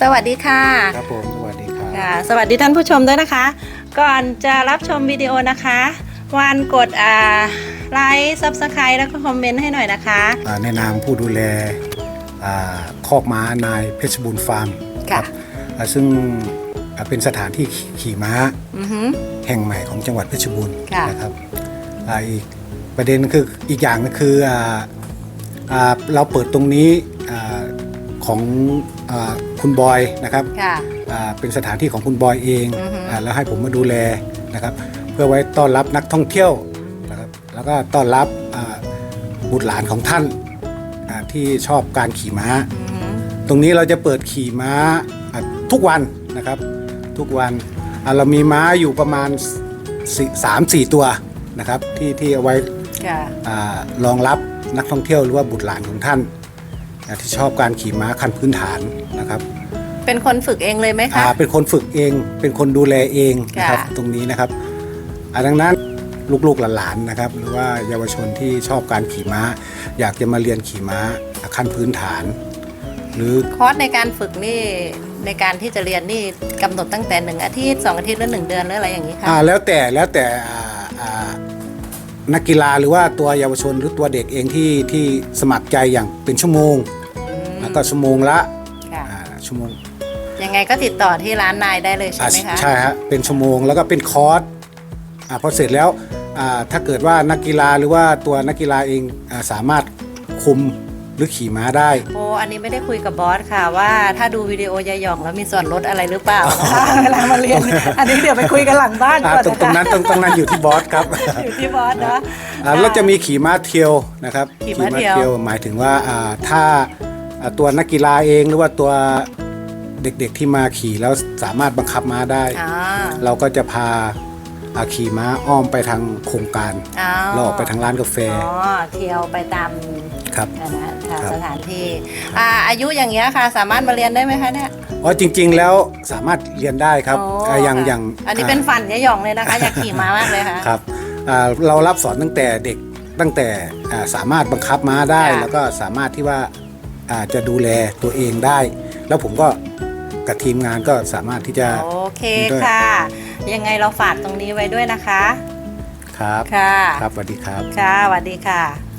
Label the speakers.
Speaker 1: สวัสดีค่ะ
Speaker 2: ครับผมสวัสดีครับ
Speaker 1: ค่ะ สวัสดีท่านผู้ชมด้วยนะคะ ก่อนจะรับชมวิดีโอนะคะวานกดอ่าไลค์ซับสไครต์แล้วก็คอมเมนต์ให้หน่อยนะคะ
Speaker 2: อ่าในนามผู้ดูแลอ่าคอกม้านายเพชรบูรณ์ฟาร์ม
Speaker 1: ค่ะ
Speaker 2: อ่าซึ่งอ่าเป็นสถานที่ขี่ม้า
Speaker 1: อือหือ
Speaker 2: แห่งใหม่ของจังหวัดเพชรบูรณ์
Speaker 1: ค่ะ
Speaker 2: นะครับอ่าอีกประเด็นคืออีกอย่างก็คืออ่าอ่าเราเปิดตรงนี้อาของ อาคุณบอยนะครับ
Speaker 1: ค่ะ
Speaker 2: อ่าเป็นสถานที่ของคุณบอยเอง
Speaker 1: อือฮึ
Speaker 2: อ่าแล้วให้ผมมาดูแลนะครับ เพื่อไว้ต้อนรับนักท่องเที่ยวนะครับแล้วก็ต้อนรับอ่าบุตรหลานของท่านอ่าที่ชอบการขี่ม้า
Speaker 1: อือหือ
Speaker 2: ตรงนี้เราจะเปิดขี่ม้าอะทุกวันนะครับ ทุกวันอะเรามีม้าอยู่ประมาณสี่สามสี่ตัวนะครับ ที่ที่เอาไว้
Speaker 1: ค่ะ
Speaker 2: อารองรับนักท่องเที่ยวหรือว่าบุตรหลานของท่าน อะที่ชอบการขี่ม้าขั้นพื้นฐานนะครับ
Speaker 1: เป็นคนฝึกเองเลยไหมคะ
Speaker 2: อ่าเป็นคนฝึกเอง เป็นคนดูแลเองนะครับ
Speaker 1: ค่ะ
Speaker 2: ตรงนี้นะครับอะดังนั้นลูกๆหลานๆนะครับ หรือว่าเยาวชนที่ชอบการขี่ม้า อยากจะมาเรียนขี่ม้าขั้นพื้นฐาน หรือ
Speaker 1: คอร์สในการฝึกนี่ในการที่จะเรียนนี่กำหนดตั้งแต่หนึ่งอาทิตย์สองอาทิตย์หรือหนึ่งเดือนหรืออะไรอย่างนี้ค่ะ
Speaker 2: อ่าแล้วแต่แล้วแต่อ่าอ่านักกีฬาหรือว่าตัวเยาวชนหรือตัวเด็กเองที่ที่สมัครใจอย่างเป็นชั่วโมง
Speaker 1: อืม
Speaker 2: แล้วก็ชั่วโมงละ
Speaker 1: ค่ะ
Speaker 2: อ่าชั่วโมง
Speaker 1: ยังไงก็ติดต่อที่ร้านนายได้เลยใช่
Speaker 2: อ่า
Speaker 1: ไหมคะ
Speaker 2: ใช่ฮะเป็นชั่วโมงแล้วก็เป็นคอร์สอ่าพอเสร็จแล้วอ่าถ้าเกิดว่านักกีฬาหรือว่าตัวนักกีฬาเองอาสามารถคุมหรือขี่ม้าได้
Speaker 1: โอ้อันนี้ไม่ได้คุยกับบอสค่ะว่าถ้าดูวิดีโอยายหย่องแล้วมีส่วนลดอะไรหรือเปล่านะคะเวลามาเรียน อันนี้เดี๋ยวไปคุยกันหลังบ้าน
Speaker 2: อ่า
Speaker 1: ก่อน
Speaker 2: ตรงตรงนั้นตรงตรงนั้นอยู่ที่บอสครับ
Speaker 1: อยู่ที่บอสเนาะ
Speaker 2: อ่าแล้วจะมีขี่ม้าเทียวนะครับ
Speaker 1: ขี่ม้าเทียว
Speaker 2: หมายถึงว่าอ่าถ้าอ่า ตัวนักกีฬาเองหรือว่าตัวเด็กๆที่มาขี่แล้วสามารถบังคับม้าได้
Speaker 1: อ่า
Speaker 2: เราก็จะพาอ่าขี่ม้าอ้อมไปทางโครงการ
Speaker 1: อ๋อ
Speaker 2: เราออกไปทางร้านกาแฟ
Speaker 1: อ๋อเที่ยวไปตาม
Speaker 2: ครับ
Speaker 1: นะนะทาง
Speaker 2: ครับ
Speaker 1: สถานที่อ่าอายุอย่างเงี้ยค่ะ สามารถมาเรียนได้ไหมคะเนี่ย
Speaker 2: อ๋อจริง ๆ แล้วสามารถเรียนได้ครับ
Speaker 1: โอ่า
Speaker 2: อย่าง
Speaker 1: ค่ะ
Speaker 2: อย่าง
Speaker 1: อันนี้เป็นฝันยายหย่องเลยนะคะ อยากขี่ม้ามากเลยค่ะ
Speaker 2: ครับอ่าเรารับสอนตั้งแต่เด็กตั้งแต่อ่าสามารถบังคับม้าได้
Speaker 1: ค่ะ
Speaker 2: แล้วก็สามารถที่ว่า อ่าจะดูแลตัวเองได้ แล้วผมก็กับทีมงานก็สามารถที่จะ
Speaker 1: โอเค
Speaker 2: ด้วย
Speaker 1: ค่ะ ยังไงเราฝากตรงนี้ไว้ด้วยนะคะ
Speaker 2: ครับ
Speaker 1: ค่ะ
Speaker 2: ครับสวัสดีครับ
Speaker 1: ค่ะสวัสดีค่ะ